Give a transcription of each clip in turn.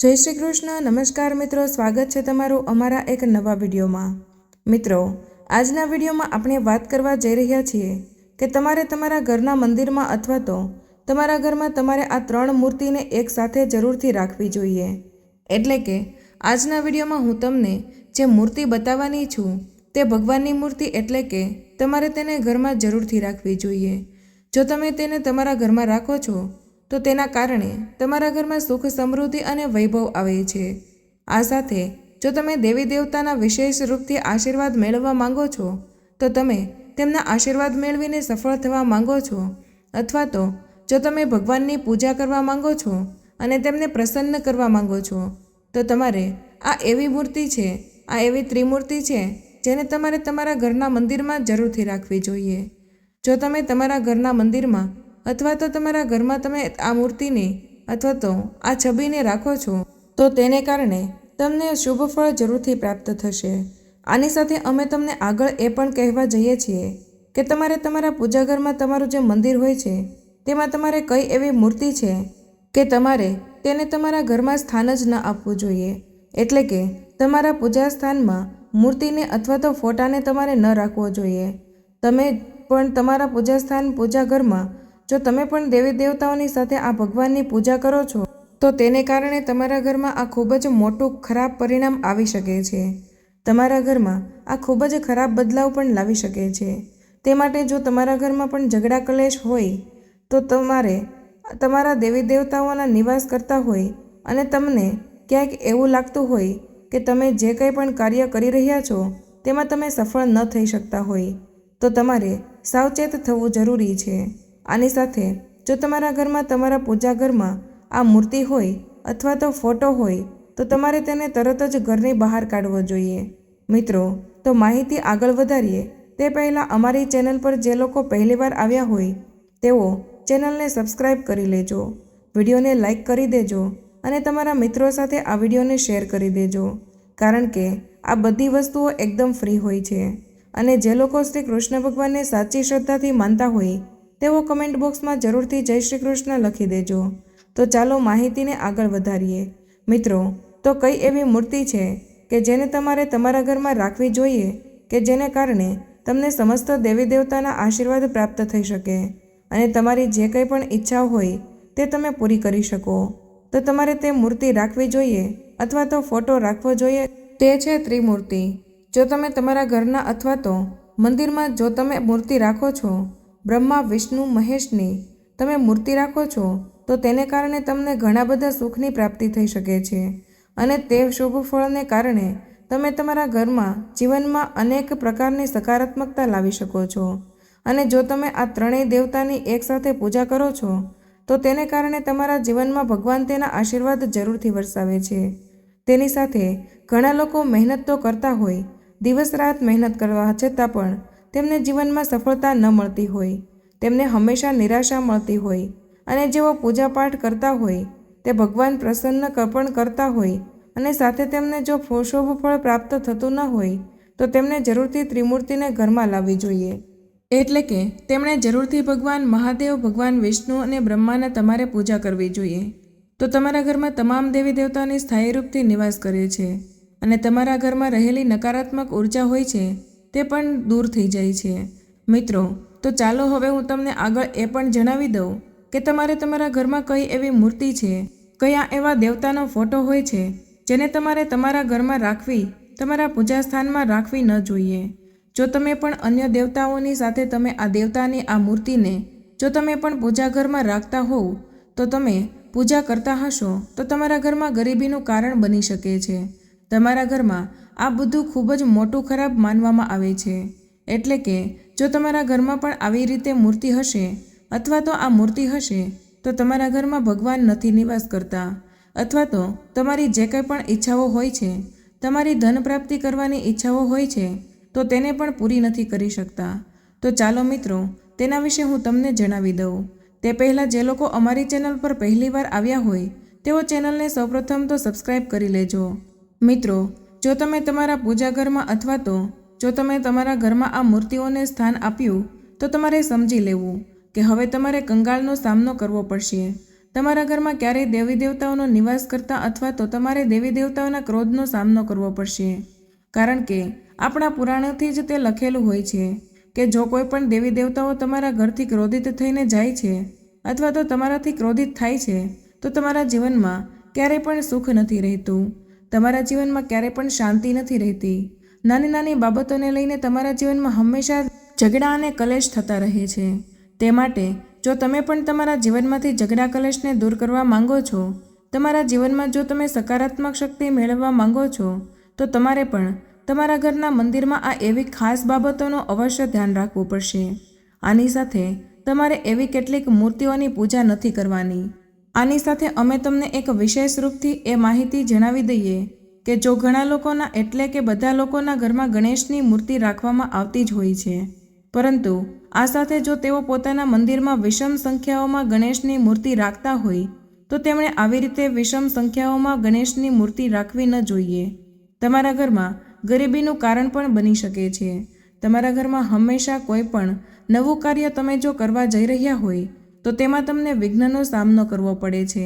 જય શ્રી કૃષ્ણ, નમસ્કાર મિત્રો, સ્વાગત છે તમારું અમારા એક નવા વિડીયોમાં. મિત્રો, આજના વિડીયોમાં આપણે વાત કરવા જઈ રહ્યા છીએ કે તમારે તમારા ઘરના મંદિરમાં અથવા તો તમારા ઘરમાં તમારે આ ત્રણ મૂર્તિને એકસાથે જરૂરથી રાખવી જોઈએ. એટલે કે, આજના વિડીયોમાં હું તમને જે મૂર્તિ બતાવવાની છું તે ભગવાનની મૂર્તિ એટલે કે તમારે તેને ઘરમાં જરૂરથી રાખવી જોઈએ. જો તમે તેને તમારા ઘરમાં રાખો છો તો તેના કારણે તમારા ઘરમાં સુખ, સમૃદ્ધિ અને વૈભવ આવે છે. આ સાથે જો તમે દેવી દેવતાના વિશેષ રૂપથી આશીર્વાદ મેળવવા માંગો છો, તો તમે તેમના આશીર્વાદ મેળવીને સફળ થવા માંગો છો, અથવા તો જો તમે ભગવાનની પૂજા કરવા માંગો છો અને તેમને પ્રસન્ન કરવા માંગો છો, તો તમારે આ એવી મૂર્તિ છે, આ એવી ત્રિમૂર્તિ છે, જેને તમારે તમારા ઘરના મંદિરમાં જરૂરથી રાખવી જોઈએ. જો તમે તમારા ઘરના મંદિરમાં અથવા તો તમારા ઘરમાં તમે આ મૂર્તિને અથવા તો આ છબીને રાખો છો, તો તેને કારણે તમને શુભ ફળ જરૂરથી પ્રાપ્ત થશે. આની સાથે અમે તમને આગળ એ પણ કહેવા જઈએ છીએ કે તમારે તમારા પૂજાઘરમાં તમારું જે મંદિર હોય છે, તેમાં તમારે કઈ એવી મૂર્તિ છે કે તમારે તેને તમારા ઘરમાં સ્થાન જ ન આપવું જોઈએ. એટલે કે તમારા પૂજા સ્થાનમાં મૂર્તિને અથવા તો ફોટાને તમારે ન રાખવો જોઈએ. તમે પણ તમારા પૂજા સ્થાન પૂજા ઘરમાં જો તમે પણ દેવી દેવતાઓની સાથે આ ભગવાનની પૂજા કરો છો, તો તેને કારણે તમારા ઘરમાં આ ખૂબ જ મોટું ખરાબ પરિણામ આવી શકે છે. તમારા ઘરમાં આ ખૂબ જ ખરાબ બદલાવ પણ લાવી શકે છે. તે માટે જો તમારા ઘરમાં પણ ઝઘડા કલેશ હોય, તો તમારે તમારા દેવી દેવતાઓના નિવાસ કરતા હોય અને તમને ક્યાંક એવું લાગતું હોય કે તમે જે કંઈ પણ કાર્ય કરી રહ્યા છો, તેમાં તમે સફળ ન થઈ શકતા હોય, તો તમારે સાવચેત થવું જરૂરી છે. આની સાથે જો તમારા ઘરમાં તમારા પૂજા ઘરમાં આ મૂર્તિ હોય અથવા તો ફોટો હોય, તો તમારે તેને તરત જ ઘરની બહાર કાઢવો જોઈએ. મિત્રો, તો માહિતી આગળ વધારીએ. તે પહેલાં અમારી ચેનલ પર જે લોકો પહેલીવાર આવ્યા હોય, તેઓ ચેનલને સબસ્ક્રાઈબ કરી લેજો, વિડીયોને લાઈક કરી દેજો અને તમારા મિત્રો સાથે આ વિડીયોને શેર કરી દેજો, કારણ કે આ બધી વસ્તુઓ એકદમ ફ્રી હોય છે. અને જે લોકો શ્રી કૃષ્ણ ભગવાનને સાચી શ્રદ્ધાથી માનતા હોય તેઓ કમેન્ટ બોક્સમાં જરૂરથી જય શ્રી કૃષ્ણ લખી દેજો. તો ચાલો માહિતીને આગળ વધારીએ. મિત્રો, તો કઈ એવી મૂર્તિ છે કે જેને તમારે તમારા ઘરમાં રાખવી જોઈએ, કે જેને કારણે તમને સમસ્ત દેવી દેવતાના આશીર્વાદ પ્રાપ્ત થઈ શકે? અને તમારી જે કંઈ પણ ઈચ્છા હોય, તે તમે પૂરી કરી શકો. તો તમારે તે મૂર્તિ રાખવી જોઈએ અથવા તો ફોટો રાખવો જોઈએ? તે છે ત્રિમૂર્તિ. જો તમે તમારા ઘરના અથવા તો મંદિરમાં જો તમે મૂર્તિ રાખો છો બ્રહ્મા, વિષ્ણુ, મહેશની તમે મૂર્તિ રાખો છો, તો તેને કારણે તમને ઘણા બધા સુખની પ્રાપ્તિ થઈ શકે છે. અને તે શુભ ફળને કારણે તમે તમારા ઘરમાં, જીવનમાં અનેક પ્રકારની સકારાત્મકતા લાવી શકો છો. અને જો તમે આ ત્રણેય દેવતાની એકસાથે પૂજા કરો છો, તો તેને કારણે તમારા જીવનમાં ભગવાન તેના આશીર્વાદ જરૂરથી વરસાવે છે. તેની સાથે ઘણા લોકો મહેનત તો કરતા હોય, દિવસ રાત મહેનત કરવા છતાં પણ તેમને જીવનમાં સફળતા ન મળતી હોય. તેમને હંમેશા નિરાશા મળતી હોય અને જેઓ પૂજાપાઠ કરતા હોય, તે ભગવાન પ્રસન્ન પણ કરતા હોય અને સાથે તેમને જો શુભ ફળ પ્રાપ્ત થતું ન હોય, તો તેમણે જરૂરથી ત્રિમૂર્તિને ઘરમાં લાવવી જોઈએ. એટલે કે, તેમણે જરૂરથી ભગવાન મહાદેવ, ભગવાન વિષ્ણુ અને બ્રહ્માના તમારે પૂજા કરવી જોઈએ. તો તમારા ઘરમાં તમામ દેવી દેવતાની સ્થાયી રૂપથી નિવાસ કરે છે અને તમારા ઘરમાં રહેલી નકારાત્મક ઊર્જા હોય છે તે પણ દૂર થઈ જાય છે. મિત્રો, તો ચાલો હવે હું તમને આગળ એ પણ જણાવી દઉં કે તમારે તમારા ઘરમાં કઈ એવી મૂર્તિ છે, કયા એવા દેવતાનો ફોટો હોય છે, જેને તમારે તમારા ઘરમાં રાખવી, તમારા પૂજા સ્થાનમાં રાખવી ન જોઈએ. જો તમે પણ અન્ય દેવતાઓની સાથે તમે આ દેવતાની આ મૂર્તિને, જો તમે પણ પૂજા ઘરમાં રાખતા હોવ, તો તમે પૂજા કરતા હશો, તો તમારા ઘરમાં ગરીબીનું કારણ બની શકે છે. તમારા ઘરમાં આ બધું ખૂબ જ મોટું ખરાબ માનવામાં આવે છે. એટલે કે, જો તમારા ઘરમાં પણ આવી રીતે મૂર્તિ હશે, અથવા તો આ મૂર્તિ હશે, તો તમારા ઘરમાં ભગવાન નથી નિવાસ કરતા. અથવા તો તમારી જે કંઈ પણ ઈચ્છાઓ હોય છે, તમારી ધન પ્રાપ્તિ કરવાની ઈચ્છાઓ હોય છે, તો તેને પણ પૂરી નથી કરી શકતા. તો ચાલો મિત્રો, તેના વિશે હું તમને જણાવી દઉં. તે પહેલાં જે લોકો અમારી ચેનલ પર પહેલીવાર આવ્યા હોય, તેઓ ચેનલને સૌપ્રથમ તો સબસ્ક્રાઈબ કરી લેજો. મિત્રો જો તમે તમારા પૂજા ઘરમાં અથવા તો જો તમે તમારા ઘરમાં આ મૂર્તિઓને સ્થાન આપ્યું, તો તમારે સમજી લેવું કે હવે તમારે કંગાળનો સામનો કરવો પડશે. તમારા ઘરમાં ક્યારેય દેવી દેવતાઓનો નિવાસ કરતા અથવા તો તમારે દેવી દેવતાઓના ક્રોધનો સામનો કરવો પડશે. કારણ કે આપણા પુરાણોથી જ તે લખેલું હોય છે કે જો કોઈ પણ દેવી દેવતાઓ તમારા ઘરથી ક્રોધિત થઈને જાય છે અથવા તો તમારાથી ક્રોધિત થાય છે, તો તમારા જીવનમાં ક્યારેય પણ સુખ નથી રહેતું. તમારા જીવનમાં ક્યારેય પણ શાંતિ નથી રહેતી. નાની નાની બાબતોને લઈને તમારા જીવનમાં હંમેશા ઝઘડા અને કલેશ થતા રહે છે. તે માટે, જો તમે પણ તમારા જીવનમાંથી ઝઘડા કલેશને દૂર કરવા માંગો છો, તમારા જીવનમાં જો તમે સકારાત્મક શક્તિ મેળવવા માંગો છો, તો તમારે પણ તમારા ઘરના મંદિરમાં આ એવી ખાસ બાબતોનું અવશ્ય ધ્યાન રાખવું પડશે. આની સાથે તમારે એવી કેટલીક મૂર્તિઓની પૂજા નથી કરવાની. આની સાથે અમે તમને એક વિશેષ રૂપથી એ માહિતી જણાવી દઈએ કે જો ઘણા લોકોના એટલે કે બધા લોકોના ઘરમાં ગણેશની મૂર્તિ રાખવામાં આવતી જ હોય છે. પરંતુ આ સાથે જો તેઓ પોતાના મંદિરમાં વિષમ સંખ્યાઓમાં ગણેશની મૂર્તિ રાખતા હોય, તો તેમણે આવી રીતે વિષમ સંખ્યાઓમાં ગણેશની મૂર્તિ રાખવી ન જોઈએ. તમારા ઘરમાં ગરીબીનું કારણ પણ બની શકે છે. તમારા ઘરમાં હંમેશા કોઈ પણ નવું કાર્ય તમે જો કરવા જઈ રહ્યા હોય તો તેમાં તમને વિઘ્નનો સામનો કરવો પડે છે.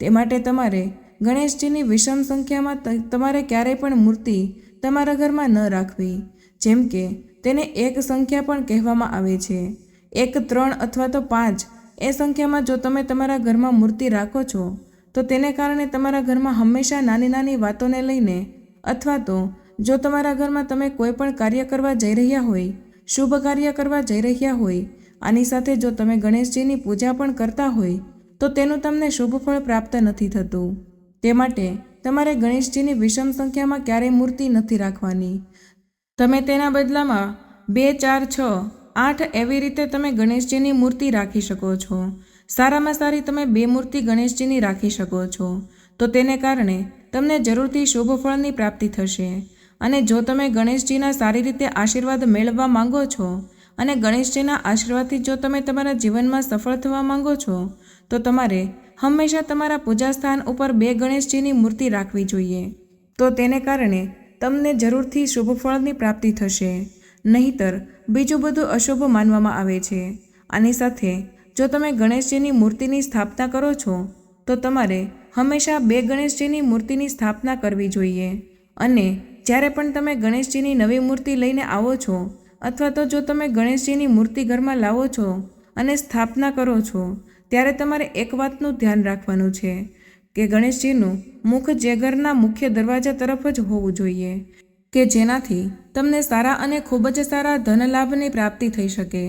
તે માટે તમારે ગણેશજીની વિષમ સંખ્યામાં તમારે ક્યારેય પણ મૂર્તિ તમારા ઘરમાં ન રાખવી. જેમ કે, તેને એક સંખ્યા પણ કહેવામાં આવે છે. એક, ત્રણ અથવા તો પાંચ એ સંખ્યામાં જો તમે તમારા ઘરમાં મૂર્તિ રાખો છો, તો તેને કારણે તમારા ઘરમાં હંમેશા નાની નાની વાતોને લઈને અથવા તો જો તમારા ઘરમાં તમે કોઈ પણ કાર્ય કરવા જઈ રહ્યા હોય, શુભ કાર્ય કરવા જઈ રહ્યા હોય આની સાથે જો તમે ગણેશજીની પૂજા પણ કરતા હોય, તો તેનું તમને શુભ ફળ પ્રાપ્ત નથી થતું. તે માટે તમારે ગણેશજીની વિષમ સંખ્યામાં ક્યારેય મૂર્તિ નથી રાખવાની. તમે તેના બદલામાં બે, ચાર, છ, આઠ એવી રીતે તમે ગણેશજીની મૂર્તિ રાખી શકો છો. સારામાં સારી તમે બે મૂર્તિ ગણેશજીની રાખી શકો છો. તો તેને કારણે તમને જરૂરથી શુભ ફળની પ્રાપ્તિ થશે. અને જો તમે ગણેશજીના સારી રીતે આશીર્વાદ મેળવવા માંગો છો અને ગણેશજીના આશીર્વાદથી જો તમે તમારા જીવનમાં સફળ થવા માંગો છો, તો તમારે હંમેશા તમારા પૂજા સ્થાન ઉપર બે ગણેશજીની મૂર્તિ રાખવી જોઈએ. તો તેને કારણે તમને જરૂરથી શુભ ફળની પ્રાપ્તિ થશે. નહીતર, બીજું બધું અશુભ માનવામાં આવે છે. આની સાથે, જો તમે ગણેશજીની મૂર્તિની સ્થાપના કરો છો, તો તમારે હંમેશા બે ગણેશજીની મૂર્તિની સ્થાપના કરવી જોઈએ. અને જ્યારે પણ તમે ગણેશજીની નવી મૂર્તિ લઈને આવો છો અથવા તો જો તમે ગણેશજીની મૂર્તિ ઘરમાં લાવો છો અને સ્થાપના કરો છો, ત્યારે તમારે એક વાતનું ધ્યાન રાખવાનું છે કે ગણેશજીનું મુખ જે ઘરના મુખ્ય દરવાજા તરફ જ હોવું જોઈએ, કે જેનાથી તમને સારા અને ખૂબ જ સારા ધન લાભની પ્રાપ્તિ થઈ શકે.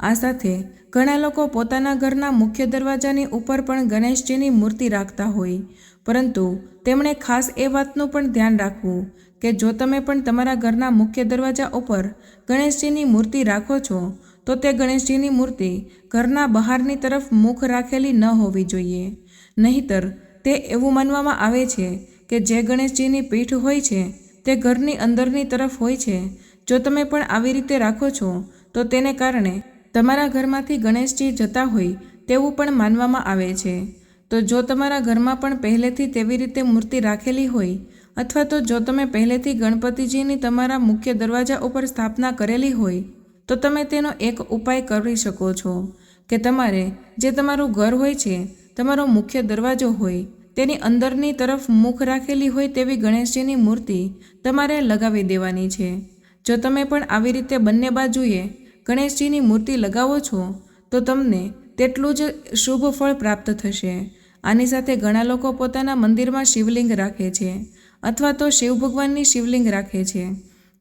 આ સાથે ઘણા લોકો પોતાના ઘરના મુખ્ય દરવાજાની ઉપર પણ ગણેશજીની મૂર્તિ રાખતા હોય. પરંતુ તેમણે ખાસ એ વાતનું પણ ધ્યાન રાખવું કે જો તમે પણ તમારા ઘરના મુખ્ય દરવાજા ઉપર ગણેશજીની મૂર્તિ રાખો છો, તો તે ગણેશજીની મૂર્તિ ઘરના બહારની તરફ મુખ રાખેલી ન હોવી જોઈએ. નહીતર તે એવું માનવામાં આવે છે કે જે ગણેશજીની પીઠ હોય છે, તે ઘરની અંદરની તરફ હોય છે. જો તમે પણ આવી રીતે રાખો છો, તો તેને કારણે તમારા ઘરમાંથી ગણેશજી જતા હોય તેવું પણ માનવામાં આવે છે. તો જો તમારા ઘરમાં પણ પહેલેથી તેવી રીતે મૂર્તિ રાખેલી હોય, અથવા તો જો તમે પહેલેથી ગણપતિજીની તમારા મુખ્ય દરવાજા ઉપર સ્થાપના કરેલી હોય, તો તમે તેનો એક ઉપાય કરી શકો છો કે તમારે જે તમારું ઘર હોય છે, તમારો મુખ્ય દરવાજો હોય, તેની અંદરની તરફ મુખ રાખેલી હોય તેવી ગણેશજીની મૂર્તિ તમારે લગાવી દેવાની છે. જો તમે પણ આવી રીતે બંને બાજુએ ગણેશજીની મૂર્તિ લગાવો છો, તો તમને તેટલું જ શુભ ફળ પ્રાપ્ત થશે. આની સાથે ઘણા લોકો પોતાના મંદિરમાં શિવલિંગ રાખે છે, અથવા તો શિવ ભગવાનની શિવલિંગ રાખે છે.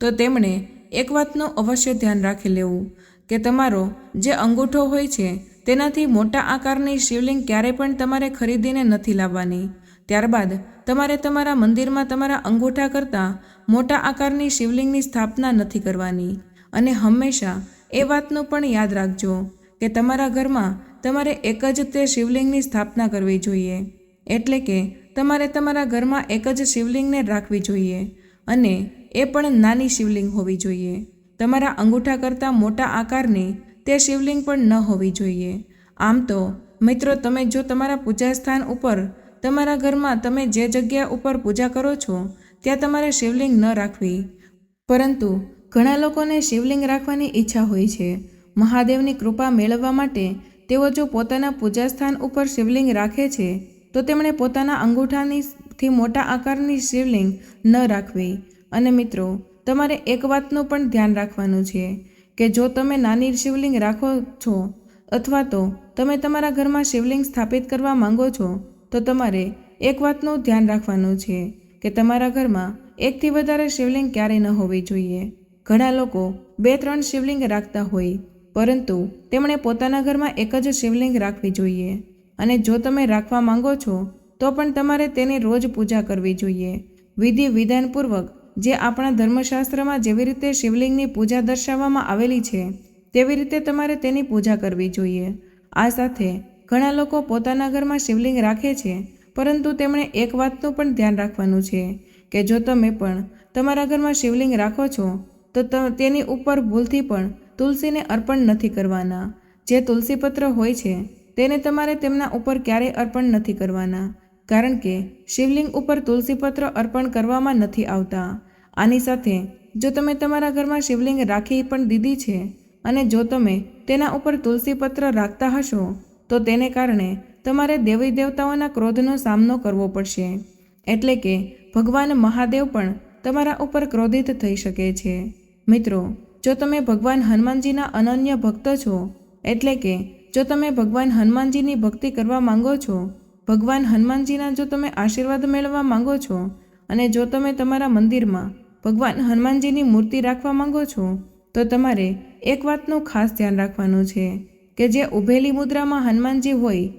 તો તેમણે એક વાતનું અવશ્ય ધ્યાન રાખી લેવું, કે તમારો જે અંગૂઠો હોય છે, તેનાથી મોટા આકારની શિવલિંગ ક્યારે પણ તમારે ખરીદીને નથી લાવવાની. ત્યારબાદ તમારે તમારા મંદિરમાં તમારા અંગૂઠા કરતાં મોટા આકારની શિવલિંગની સ્થાપના નથી કરવાની. અને હંમેશા એ વાતનું પણ યાદ રાખજો કે તમારા ઘરમાં તમારે એક જ તે શિવલિંગની સ્થાપના કરવી જોઈએ. એટલે કે તમારે તમારા ઘરમાં એક જ શિવલિંગને રાખવી જોઈએ અને એ પણ નાની શિવલિંગ હોવી જોઈએ. તમારા અંગૂઠા કરતાં મોટા આકારની તે શિવલિંગ પણ ન હોવી જોઈએ. આમ તો, મિત્રો, તમે જો તમારા પૂજા સ્થાન ઉપર, તમારા ઘરમાં તમે જે જગ્યા ઉપર પૂજા કરો છો, ત્યાં તમારે શિવલિંગ ન રાખવી. પરંતુ ઘણા લોકોને શિવલિંગ રાખવાની ઈચ્છા હોય છે. મહાદેવની કૃપા મેળવવા માટે તેઓ જો પોતાના પૂજાસ્થાન ઉપર શિવલિંગ રાખે છે, તો તેમણે પોતાના અંગૂઠાનીથી મોટા આકારની શિવલિંગ ન રાખવી. અને મિત્રો, તમારે એક વાતનું પણ ધ્યાન રાખવાનું છે, કે જો તમે નાની શિવલિંગ રાખો છો, અથવા તો તમે તમારા ઘરમાં શિવલિંગ સ્થાપિત કરવા માંગો છો, તો તમારે એક વાતનું ધ્યાન રાખવાનું છે, કે તમારા ઘરમાં એકથી વધારે શિવલિંગ ક્યારેય ન હોવી જોઈએ. ઘણા લોકો બે ત્રણ શિવલિંગ રાખતા હોય, પરંતુ તેમણે પોતાના ઘરમાં એક જ શિવલિંગ રાખવી જોઈએ. અને જો તમે રાખવા માંગો છો, તો પણ તમારે તેની રોજ પૂજા કરવી જોઈએ. વિધિ વિધાનપૂર્વક, જે આપણા ધર્મશાસ્ત્રમાં જેવી રીતે શિવલિંગની પૂજા દર્શાવવામાં આવેલી છે, તેવી રીતે તમારે તેની પૂજા કરવી જોઈએ. આ સાથે, ઘણા લોકો પોતાના ઘરમાં શિવલિંગ રાખે છે, પરંતુ તેમણે એક વાતનું પણ ધ્યાન રાખવાનું છે, કે જો તમે પણ તમારા ઘરમાં શિવલિંગ રાખો છો તો તેની ઉપર ભૂલથી પણ તુલસીને અર્પણ નથી કરવાના. જે તુલસીપત્ર હોય છે, તેને તમારે તેમના ઉપર ક્યારેય અર્પણ નથી કરવાના. કારણ કે શિવલિંગ ઉપર તુલસીપત્ર અર્પણ કરવામાં નથી આવતા. આની સાથે, જો તમે તમારા ઘરમાં શિવલિંગ રાખી પણ દીધી છે, અને જો તમે તેના ઉપર તુલસીપત્ર રાખતા હશો, તો તેને કારણે તમારે દેવી દેવતાઓના ક્રોધનો સામનો કરવો પડશે. એટલે કે ભગવાન મહાદેવ પણ તમારા ઉપર ક્રોધિત થઈ શકે છે. મિત્રો, જો તમે ભગવાન હનુમાનજીના અનન્ય ભક્ત છો, એટલે કે જો તમે ભગવાન હનુમાનજીની ભક્તિ કરવા માંગો છો, ભગવાન હનુમાનજીના જો તમે આશીર્વાદ મેળવવા માંગો છો, અને જો તમે તમારા મંદિરમાં ભગવાન હનુમાનજીની મૂર્તિ રાખવા માંગો છો, તો તમારે એક વાતનું ખાસ ધ્યાન રાખવાનું છે, કે જે ઊભેલી મુદ્રામાં હનુમાનજી હોય,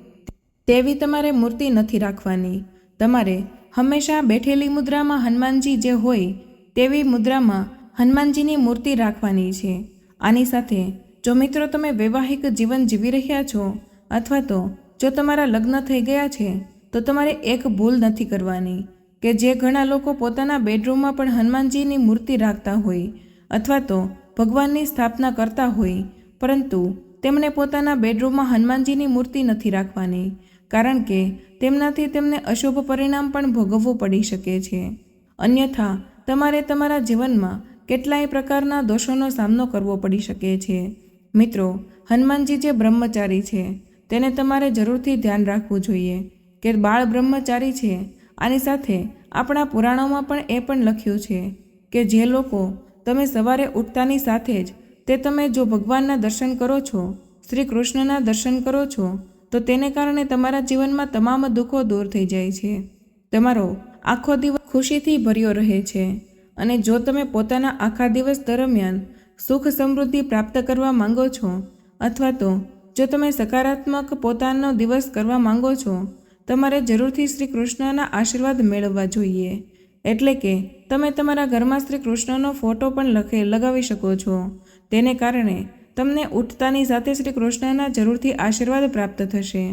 તેવી તમારે મૂર્તિ નથી રાખવાની. તમારે હંમેશા બેઠેલી મુદ્રામાં હનુમાનજી જે હોય, તેવી મુદ્રામાં હનુમાનજીની મૂર્તિ રાખવાની છે. આની સાથે, જો મિત્રો તમે વૈવાહિક જીવન જીવી રહ્યા છો, અથવા તો જો તમારા લગ્ન થઈ ગયા છે, તો તમારે એક ભૂલ નથી કરવાની, કે જે ઘણા લોકો પોતાના બેડરૂમમાં પણ હનુમાનજીની મૂર્તિ રાખતા હોય, અથવા તો ભગવાનની સ્થાપના કરતા હોય, પરંતુ તેમણે પોતાના બેડરૂમમાં હનુમાનજીની મૂર્તિ નથી રાખવાની, કારણ કે તેમનાથી તેમને અશુભ પરિણામ પણ ભોગવવું પડી શકે છે. અન્યથા, તમારે તમારા જીવનમાં કેટલાય પ્રકારના દોષોનો સામનો કરવો પડી શકે છે. મિત્રો, હનુમાનજી જે બ્રહ્મચારી છે, તેને તમારે જરૂરથી ધ્યાન રાખવું જોઈએ કે બાળ બ્રહ્મચારી છે. આની સાથે આપણા પુરાણોમાં પણ એ પણ લખ્યું છે કે જે લોકો તમે સવારે ઉઠતાની સાથે જ તે તમે જો ભગવાનના દર્શન કરો છો શ્રી કૃષ્ણના દર્શન કરો છો, તો તેને કારણે તમારા જીવનમાં તમામ દુઃખો દૂર થઈ જાય છે. તમારો આખો દિવસ ખુશીથી ભર્યો રહે છે. અને જો તમે પોતાના આખા દિવસ દરમિયાન સુખ સમૃદ્ધિ પ્રાપ્ત કરવા માંગો છો, અથવા તો જો તમે સકારાત્મક પોતાનો દિવસ કરવા માંગો છો, તમારે જરૂરથી શ્રી કૃષ્ણના આશીર્વાદ મેળવવા જોઈએ. એટલે કે, તમે તમારા ઘરમાં શ્રી કૃષ્ણનો ફોટો પણ લખે, લગાવી શકો છો. તેને કારણે તમને ઉઠતાની સાથે શ્રી કૃષ્ણના જરૂરથી આશીર્વાદ પ્રાપ્ત થશે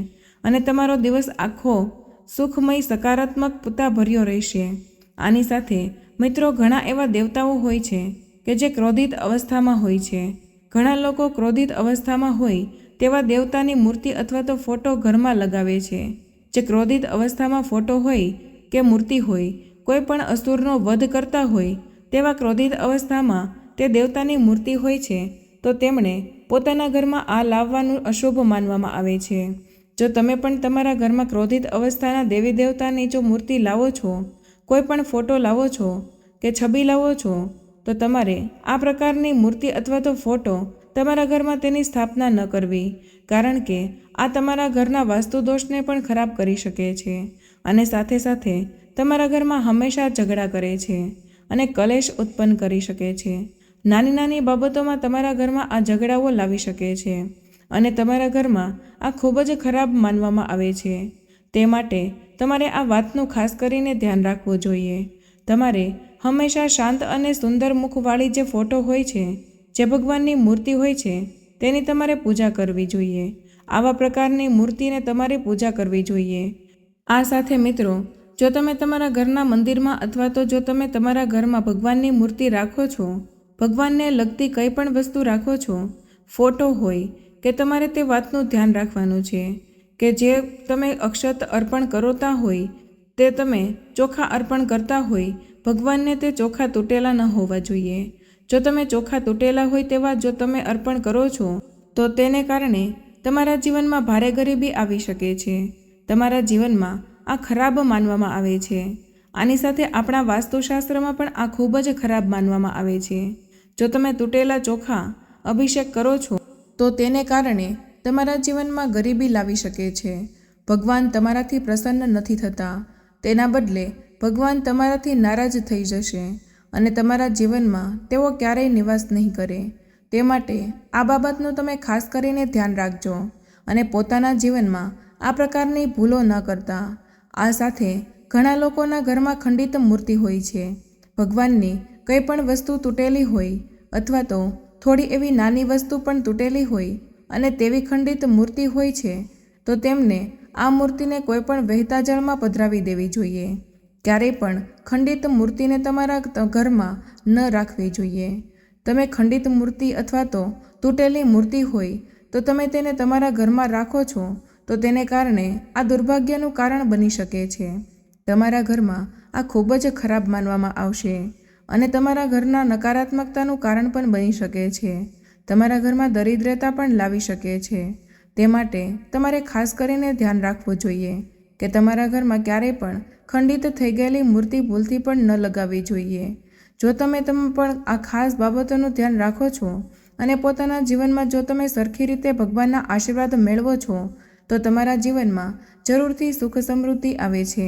અને તમારો દિવસ આખો સુખમય સકારાત્મકતા ભર્યો રહેશે. આની સાથે મિત્રો, ઘણા એવા દેવતાઓ હોય છે કે જે ક્રોધિત અવસ્થામાં હોય છે. ઘણા લોકો ક્રોધિત અવસ્થામાં હોય તેવા દેવતાની મૂર્તિ અથવા તો ફોટો ઘરમાં લગાવે છે. જે ક્રોધિત અવસ્થામાં ફોટો હોય કે મૂર્તિ હોય, કોઈ પણ અસુરનો વધ કરતા હોય તેવા ક્રોધિત અવસ્થામાં તે દેવતાની મૂર્તિ હોય છે, તો તેમણે પોતાના ઘરમાં આ લાવવાનું અશુભ માનવામાં આવે છે. જો તમે પણ તમારા ઘરમાં ક્રોધિત અવસ્થાના દેવી દેવતાની જો મૂર્તિ લાવો છો કોઈ પણ ફોટો લાવો છો કે છબી લાવો છો, તો તમારે આ પ્રકારની મૂર્તિ અથવા તો ફોટો તમારા ઘરમાં તેની સ્થાપના ન કરવી, કારણ કે આ તમારા ઘરના વાસ્તુદોષને પણ ખરાબ કરી શકે છે અને સાથે સાથે તમારા ઘરમાં હંમેશા ઝઘડા કરે છે અને કલેશ ઉત્પન્ન કરી શકે છે. નાની નાની બાબતોમાં તમારા ઘરમાં આ ઝઘડાઓ લાવી શકે છે અને તમારા ઘરમાં આ ખૂબ જ ખરાબ માનવામાં આવે છે. તે માટે તમારે આ વાતનું ખાસ કરીને ધ્યાન રાખવું જોઈએ. તમારે હંમેશા શાંત અને સુંદર મુખવાળી જે ફોટો હોય છે, જે ભગવાનની મૂર્તિ હોય છે, તેની તમારે પૂજા કરવી જોઈએ. આવા પ્રકારની મૂર્તિને તમારે પૂજા કરવી જોઈએ. આ સાથે મિત્રો, જો તમે તમારા ઘરના મંદિરમાં અથવા તો જો તમે તમારા ઘરમાં ભગવાનની મૂર્તિ રાખો છો, ભગવાનને લગતી કંઈ પણ વસ્તુ રાખો છો, ફોટો હોય, કે તમારે તે વાતનું ધ્યાન રાખવાનું છે. કે જે તમે અક્ષત અર્પણ કરોતા હોય, તે તમે ચોખા અર્પણ કરતા હોય, ભગવાનને તે ચોખા તૂટેલા ન હોવા જોઈએ. જો તમે ચોખા તૂટેલા હોય તેવા જો તમે અર્પણ કરો છો, તો તેને કારણે તમારા જીવનમાં ભારે ગરીબી આવી શકે છે. તમારા જીવનમાં આ ખરાબ માનવામાં આવે છે. આની સાથે આપણા વાસ્તુશાસ્ત્રમાં પણ આ ખૂબ જ ખરાબ માનવામાં આવે છે. જો તમે તૂટેલા ચોખા અભિષેક કરો છો, તો તેને કારણે તમારા જીવનમાં ગરીબી લાવી શકે છે. ભગવાન તમારાથી પ્રસન્ન નથી થતા. તેના બદલે, ભગવાન તમારાથી નારાજ થઈ જશે અને તમારા જીવનમાં તેઓ ક્યારેય નિવાસ નહીં કરે. તે માટે આ બાબતનું તમે ખાસ કરીને ધ્યાન રાખજો અને પોતાના જીવનમાં આ પ્રકારની ભૂલો ન કરતા. આ સાથે ઘણા લોકોના ઘરમાં ખંડિત મૂર્તિ હોય છે. ભગવાનની કંઈ પણ વસ્તુ તૂટેલી હોય અથવા તો થોડી એવી નાની વસ્તુ પણ તૂટેલી હોય અને તેવી ખંડિત મૂર્તિ હોય છે, તો તેમને આ મૂર્તિને કોઈપણ વહેતા જળમાં પધરાવી દેવી જોઈએ. ક્યારેય પણ ખંડિત મૂર્તિને તમારા ઘરમાં ન રાખવી જોઈએ. તમે ખંડિત મૂર્તિ અથવા તો તૂટેલી મૂર્તિ હોય, તો તમે તેને તમારા ઘરમાં રાખો છો, તો તેને કારણે આ દુર્ભાગ્યનું કારણ બની શકે છે. તમારા ઘરમાં આ ખૂબ જ ખરાબ માનવામાં આવશે અને તમારા ઘરના નકારાત્મકતાનું કારણ પણ બની શકે છે. તમારા ઘરમાં દરિદ્રતા પણ લાવી શકે છે. તે માટે તમારે ખાસ કરીને ધ્યાન રાખવું જોઈએ કે તમારા ઘરમાં ક્યારેય પણ ખંડિત થઈ ગયેલી મૂર્તિ ભૂલથી પણ ન લગાવવી જોઈએ. જો તમે તમે પણ આ ખાસ બાબતોનું ધ્યાન રાખો છો અને પોતાના જીવનમાં જો તમે સરખી રીતે ભગવાનના આશીર્વાદ મેળવો છો, તો તમારા જીવનમાં જરૂરથી સુખ સમૃદ્ધિ આવે છે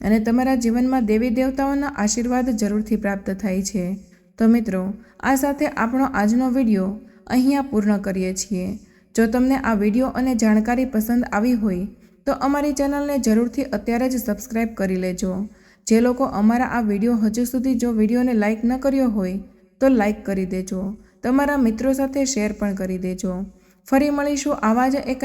અને તમારા જીવનમાં દેવી દેવતાઓના આશીર્વાદ જરૂરથી પ્રાપ્ત થાય છે. તો મિત્રો, આ સાથે આપણો આજનો વીડિયો અહીંયા પૂર્ણ કરીએ છીએ. જો તમને આ વીડિયો અને જાણકારી પસંદ આવી હોય, તો અમારી ચેનલને જરૂરથી અત્યારે જ સબસ્ક્રાઈબ કરી લેજો. જે લોકો અમારા આ વીડિયો હજુ સુધી જો વિડીયોને લાઇક ન કર્યો હોય, તો લાઈક કરી દેજો. તમારા મિત્રો સાથે શેર પણ કરી દેજો. ફરી મળીશું આવા જ એક